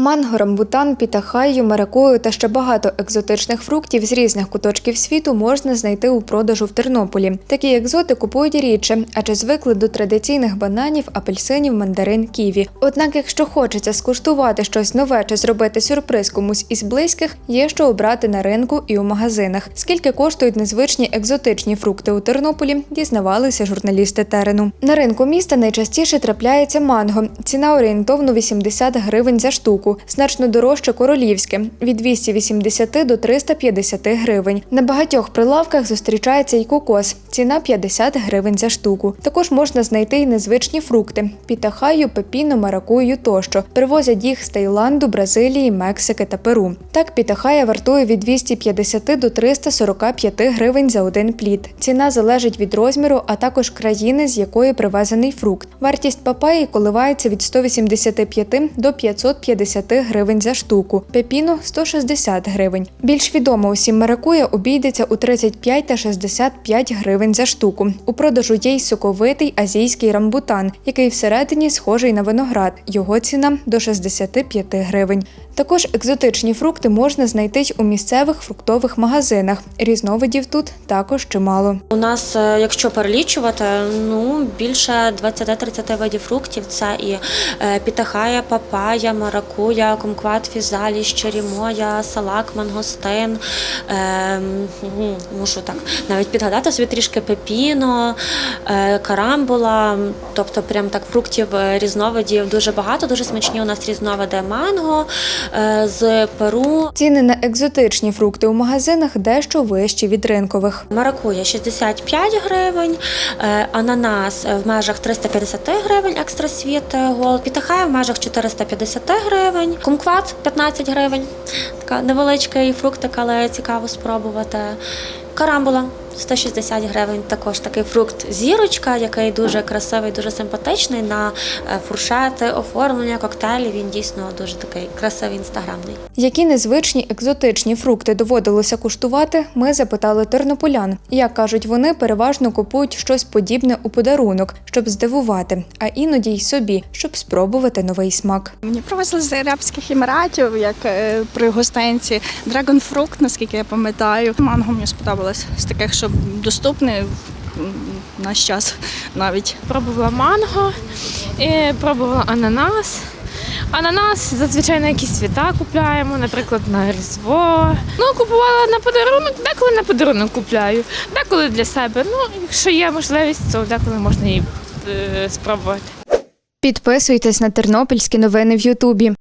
Манго, рамбутан, пітахаю, маракую та ще багато екзотичних фруктів з різних куточків світу можна знайти у продажу в Тернополі. Такі екзоти купують рідше, адже звикли до традиційних бананів, апельсинів, мандарин, ківі. Однак, якщо хочеться скуштувати щось нове чи зробити сюрприз комусь із близьких, є що обрати на ринку і у магазинах. Скільки коштують незвичні екзотичні фрукти у Тернополі, дізнавалися журналісти терену. На ринку міста найчастіше трапляється манго. Ціна орієнтовно 80 гривень за штуку, значно дорожче королівське від 280 до 350 гривень. На багатьох прилавках зустрічається й кокос. Ціна 50 гривень за штуку. Також можна знайти й незвичні фрукти: пітахаю, пепіно, маракую тощо. Привозять їх з Таїланду, Бразилії, Мексики та Перу. Так, пітахая вартує від 250 до 345 гривень за один плід. Ціна залежить від розміру, а також країни, з якої привезений фрукт. Вартість папаї коливається від 185 до 550 гривень за штуку. Пепіно 160 гривень. Більш відомо усім маракуя обійдеться у 35 та 65 гривень за штуку. У продажу є й соковитий азійський рамбутан, який всередині схожий на виноград. Його ціна до 65 гривень. Також екзотичні фрукти можна знайти у місцевих фруктових магазинах. Різновидів тут також чимало. У нас, е, якщо перелічувати, ну більше 20-30 видів фруктів. Це і е, пітахая, папая, маракуя, кумкват, фізаліс, черемоя, салак, мангостин. Е, мушу так навіть підгадати собі трішки пепіно, е, карамбула. Тобто, прям так фруктів е, різновидів дуже багато. Дуже смачні у нас різновиди манго е, з Перу. Ціни на екзотичні фрукти у магазинах дещо вищі від ринкових. Маракуя 65 гривень, е, ананас в межах 350 гривень, екстрасвіт е, голд, пітахая в межах 450 гривень, кумкват 15 гривень, така невеличкий фруктик, але цікаво спробувати. Карамбула 160 гривень, також такий фрукт зірочка, який дуже красивий, дуже симпатичний на е, фуршети, оформлення, коктейлі. Він дійсно дуже такий красивий інстаграмний. Які незвичні екзотичні фрукти доводилося куштувати, ми запитали тернополян. Як кажуть, вони переважно купують щось подібне у подарунок, щоб здивувати, а іноді й собі, щоб спробувати новий смак. Мені привезли з Арабських Еміратів, як е, при гостинці драгонфрукт, наскільки я пам'ятаю. Манго мені сподобалось з таких, що доступний в наш час навіть. Пробувала манго, і пробувала ананас. Ананас зазвичай на якісь свята купляємо, наприклад, на Різдво. Ну, купувала на подарунок, деколи на подарунок купляю, деколи для себе. Ну, якщо є можливість, то деколи можна і е, спробувати. Підписуйтесь на тернопільські новини в Ютубі.